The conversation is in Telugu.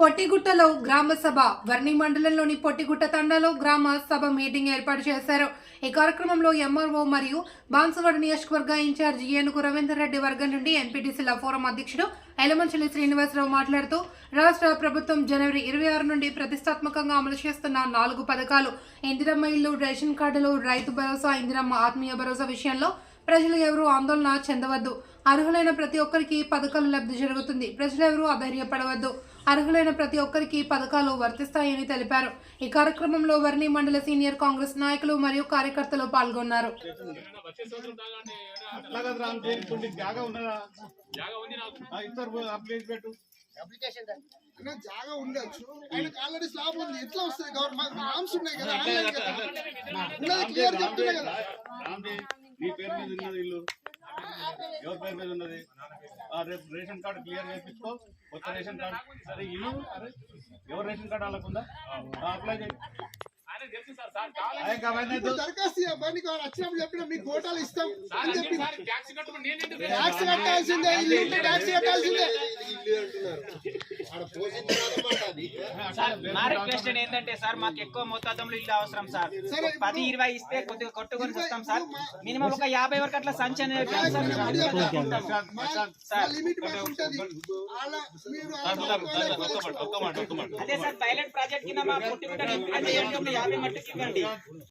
పొట్టిగుట్టలో గ్రామ సభ వర్ణి మండలంలోని పొట్టిగుట్ట తండాలో గ్రామ సభ మీటింగ్ ఏర్పాటు చేశారు. ఈ కార్యక్రమంలో ఎంఆర్ఓ మరియు బాన్సువాడ నియోజకవర్గ ఇన్ఛార్జి ఏనుగు రవీందర్ రెడ్డి వర్గం నుండి ఎంపీటీసీల ఫోరం అధ్యక్షుడు ఎలమంచలి శ్రీనివాసరావు మాట్లాడుతూ రాష్ట్ర ప్రభుత్వం జనవరి ఇరవై ఆరు నుండి ప్రతిష్టాత్మకంగా అమలు చేస్తున్న నాలుగు పథకాలు ఇందిరమ్మ ఇల్లు రేషన్ కార్డులు రైతు భరోసా ఇందిరమ్మ ఆత్మీయ భరోసా విషయంలో ప్రజలు ఎవరూ ఆందోళన చెందవద్దు. అర్హులైన ప్రతి ఒక్కరికి పథకాలు లబ్ధి జరుగుతుంది ప్రజలు ఎవరూ అధైర్యపడవద్దు అర్హులైన ప్రతి ఒక్కరికి పథకాలు వర్తిస్తాయని తెలిపారు ఈ కార్యక్రమంలో వర్ణి మండల సీనియర్ కాంగ్రెస్ నాయకులు మరియు కార్యకర్తలు పాల్గొన్నారు జాగా ఉండొచ్చు ఆయనకు ఆల్రెడీ స్లాబ్ ఉంది ఎట్లా వస్తుంది గవర్నమెంట్ ఉన్నాయి కదా క్లియర్ కదా నీ పేరు మీద ఇల్లు ఎవరి పేరు మీద ఉన్నది? ఆ రేపు రేషన్ కార్డు క్లియర్ చేయించుకో. కొత్త రేషన్ కార్డు. సరే ఇల్లు. ఎవరు రేషన్ కార్డు వాళ్ళకుందా అప్లై చేయి. చెప్పిన మీకు కోటాలు ఇస్తాం అని చెప్పి ట్యాక్స్ కట్టాల్సిందే ఇల్లు. ట్యాక్స్ కట్టాల్సిందే. మా రిక్వెస్ట్ ఏంటంటే సార్ మాకు ఎక్కువ మోతాదంలో ఇల్లు అవసరం సార్. పది ఇరవై ఇస్తే కొద్దిగా కొట్టుకొని వస్తాం సార్. మినిమం ఒక యాభై వరకు అట్లా సంచి అనేది అదే సార్ పైలట్ ప్రాజెక్ట్ కింద మా పుట్టి ఒక యాభై మట్టుకు ఇవ్వండి.